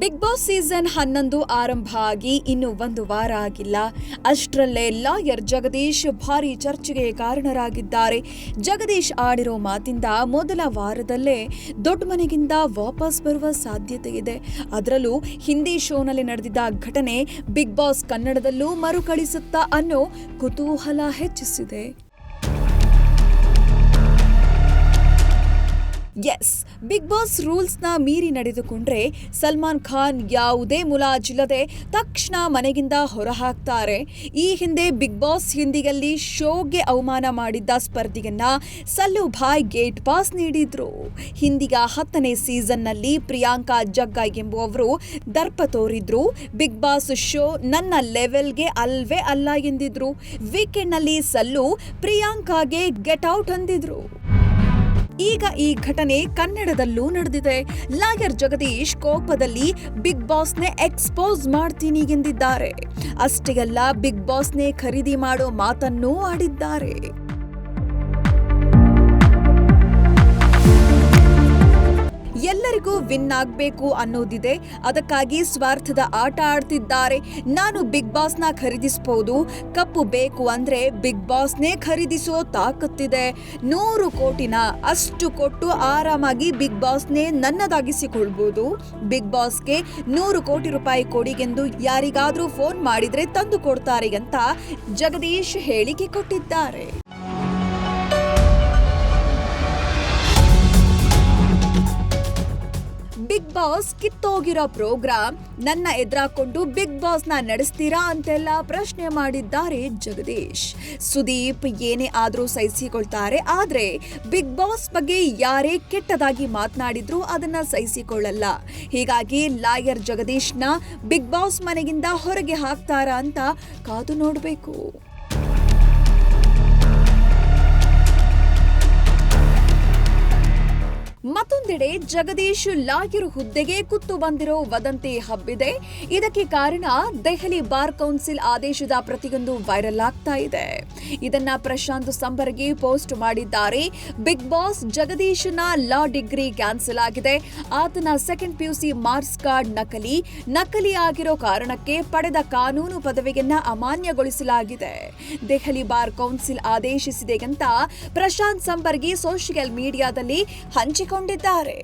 Big boss season ಹನ್ನೊಂದು ಆರಂಭ ಆಗಿ ಇನ್ನು ಒಂದು ವಾರ ಆಗಿಲ್ಲ. ಅಷ್ಟರಲ್ಲೇ ಲಾಯರ್ ಜಗದೀಶ್ ಭಾರಿ ಚರ್ಚೆಗೆ ಕಾರಣರಾಗಿದ್ದಾರೆ. ಜಗದೀಶ್ ಆಡಿರೋ ಮಾತಿಂದ ಮೊದಲ ವಾರದಲ್ಲೇ ದೊಡ್ಡ ಮನೆಗಿಂದ ವಾಪಸ್ ಬರುವ ಸಾಧ್ಯತೆ ಇದೆ. ಅದರಲ್ಲೂ ಹಿಂದಿ ಶೋನಲ್ಲಿ ನಡೆದಿದ್ದ ಘಟನೆ ಬಿಗ್ ಬಾಸ್ ಕನ್ನಡದಲ್ಲೂ ಮರುಕಳಿಸುತ್ತಾ ಅನ್ನೋ ಕುತೂಹಲ ಹೆಚ್ಚಿಸಿದೆ. ಎಸ್. ಬಿಗ್ ಬಾಸ್ ರೂಲ್ಸ್ನ ಮೀರಿ ನಡೆದುಕೊಂಡ್ರೆ ಸಲ್ಮಾನ್ ಖಾನ್ ಯಾವುದೇ ಮುಲಾಜಿಲ್ಲದೆ ತಕ್ಷಣ ಮನೆಗಿಂದ ಹೊರಹಾಕ್ತಾರೆ. ಈ ಹಿಂದೆ ಬಿಗ್ ಬಾಸ್ ಹಿಂದಿಯಲ್ಲಿ ಶೋಗೆ ಅವಮಾನ ಮಾಡಿದ್ದ ಸ್ಪರ್ಧಿಯನ್ನ ಸಲ್ಲು ಭಾಯ್ ಗೇಟ್ ಪಾಸ್ ನೀಡಿದ್ರು. ಹಿಂದಿಯ ಹತ್ತನೇ ಸೀಸನ್ನಲ್ಲಿ ಪ್ರಿಯಾಂಕಾ ಜಗ್ಗ ಎಂಬುವವರು ದರ್ಪ ತೋರಿದ್ರು. ಬಿಗ್ ಬಾಸ್ ಶೋ ನನ್ನ ಲೆವೆಲ್ಗೆ ಅಲ್ವೇ ಅಲ್ಲ ಎಂದಿದ್ರು. ವೀಕೆಂಡ್ನಲ್ಲಿ ಸಲ್ಲು ಪ್ರಿಯಾಂಕಾಗೆ ಗೆಟ್ ಔಟ್ ಅಂದಿದ್ರು. ಈಗ ಈ ಘಟನೆ ಕನ್ನಡದಲ್ಲೂ ನಡೆದಿದೆ. ಲಾಯರ್ ಜಗದೀಶ್ ಕೋಪದಲ್ಲಿ ಬಿಗ್ ಬಾಸ್ನೇ ಎಕ್ಸ್ಪೋಸ್ ಮಾಡ್ತೀನಿ ಎಂದಿದ್ದಾರೆ. ಅಷ್ಟೇ ಅಲ್ಲ, ಬಿಗ್ ಬಾಸ್ನೇ ಖರೀದಿ ಮಾಡೋ ಮಾತನ್ನೂ ಆಡಿದ್ದಾರೆ. ಎಲ್ಲರಿಗೂ ವಿನ್ ಆಗಬೇಕು ಅನ್ನೋದಿದೆ. ಅದಕ್ಕಾಗಿ ಸ್ವಾರ್ಥದ ಆಟ ಆಡ್ತಿದ್ದಾರೆ. ನಾನು ಬಿಗ್ ಬಾಸ್ನ ಖರೀದಿಸಬಹುದು ಕಪ್ಪು ಬೇಕು ಅಂದರೆ ಬಿಗ್ ಬಾಸ್ನೇ ಖರೀದಿಸೋ ತಾಕತ್ತಿದೆ. ನೂರು ಕೋಟಿನ ಅಷ್ಟು ಕೊಟ್ಟು ಆರಾಮಾಗಿ ಬಿಗ್ ಬಾಸ್ನೇ ನನ್ನದಾಗಿಸಿಕೊಳ್ಬೋದು. ಬಿಗ್ ಬಾಸ್ಗೆ ನೂರು ಕೋಟಿ ರೂಪಾಯಿ ಕೊಡಿಗೆಂದು ಯಾರಿಗಾದರೂ ಫೋನ್ ಮಾಡಿದರೆ ತಂದು ಕೊಡ್ತಾರೆ ಅಂತ ಜಗದೀಶ್ ಹೇಳಿಕೆ ಕೊಟ್ಟಿದ್ದಾರೆ. ಬಾಸ್ ಕಿತ್ತೋಗಿರೋ ಪ್ರೋಗ್ರಾಮ್ ನನ್ನ ಎದುರಾಕೊಂಡು ಬಿಗ್ ಬಾಸ್ನ ನಡೆಸ್ತೀರಾ ಅಂತೆಲ್ಲ ಪ್ರಶ್ನೆ ಮಾಡಿದ್ದಾರೆ ಜಗದೀಶ್. ಸುದೀಪ್ ಏನೇ ಆದ್ರೂ ಸಹಿಸಿಕೊಳ್ತಾರೆ, ಆದ್ರೆ ಬಿಗ್ ಬಾಸ್ ಬಗ್ಗೆ ಯಾರೇ ಕೆಟ್ಟದಾಗಿ ಮಾತನಾಡಿದ್ರು ಅದನ್ನ ಸಹಿಸಿಕೊಳ್ಳಲ್ಲ. ಹೀಗಾಗಿ ಲಾಯರ್ ಜಗದೀಶ್ನ ಬಿಗ್ ಬಾಸ್ ಮನೆಗಿಂದ ಹೊರಗೆ ಹಾಕ್ತಾರಾ ಅಂತ ಕಾದು ನೋಡಬೇಕು. ಮತ್ತೊಂದೆಡೆ ಜಗದೀಶ್ ಲಾಯರ್ ಹುದ್ದೆಗೆ ಕುತ್ತು ಬಂದಿರೋ ವದಂತಿ ಹಬ್ಬಿದೆ. ಇದಕ್ಕೆ ಕಾರಣ ದೆಹಲಿ ಬಾರ್ ಕೌನ್ಸಿಲ್ ಆದೇಶದ ಪ್ರತಿಯೊಂದು ವೈರಲ್ ಆಗ್ತಾ ಇದೆ. ಇದನ್ನ ಪ್ರಶಾಂತ್ ಸಂಬರ್ಗಿ ಪೋಸ್ಟ್ ಮಾಡಿದ್ದಾರೆ. ಬಿಗ್ ಬಾಸ್ ಜಗದೀಶ್ನ ಲಾ ಡಿಗ್ರಿ ಕ್ಯಾನ್ಸಲ್ ಆಗಿದೆ. ಆತನ ಸೆಕೆಂಡ್ ಪಿಯುಸಿ ಮಾರ್ಕ್ಸ್ ಕಾರ್ಡ್ ನಕಲಿ ನಕಲಿ ಆಗಿರೋ ಕಾರಣಕ್ಕೆ ಪಡೆದ ಕಾನೂನು ಪದವಿಯನ್ನ ಅಮಾನ್ಯಗೊಳಿಸಲಾಗಿದೆ. ದೆಹಲಿ ಬಾರ್ ಕೌನ್ಸಿಲ್ ಆದೇಶಿಸಿದೆ ಅಂತ ಪ್ರಶಾಂತ್ ಸಂಬರ್ಗಿ ಸೋಷಿಯಲ್ ಮೀಡಿಯಾದಲ್ಲಿ ಹಂಚಿಕೊಂಡಿದ್ದಾರೆ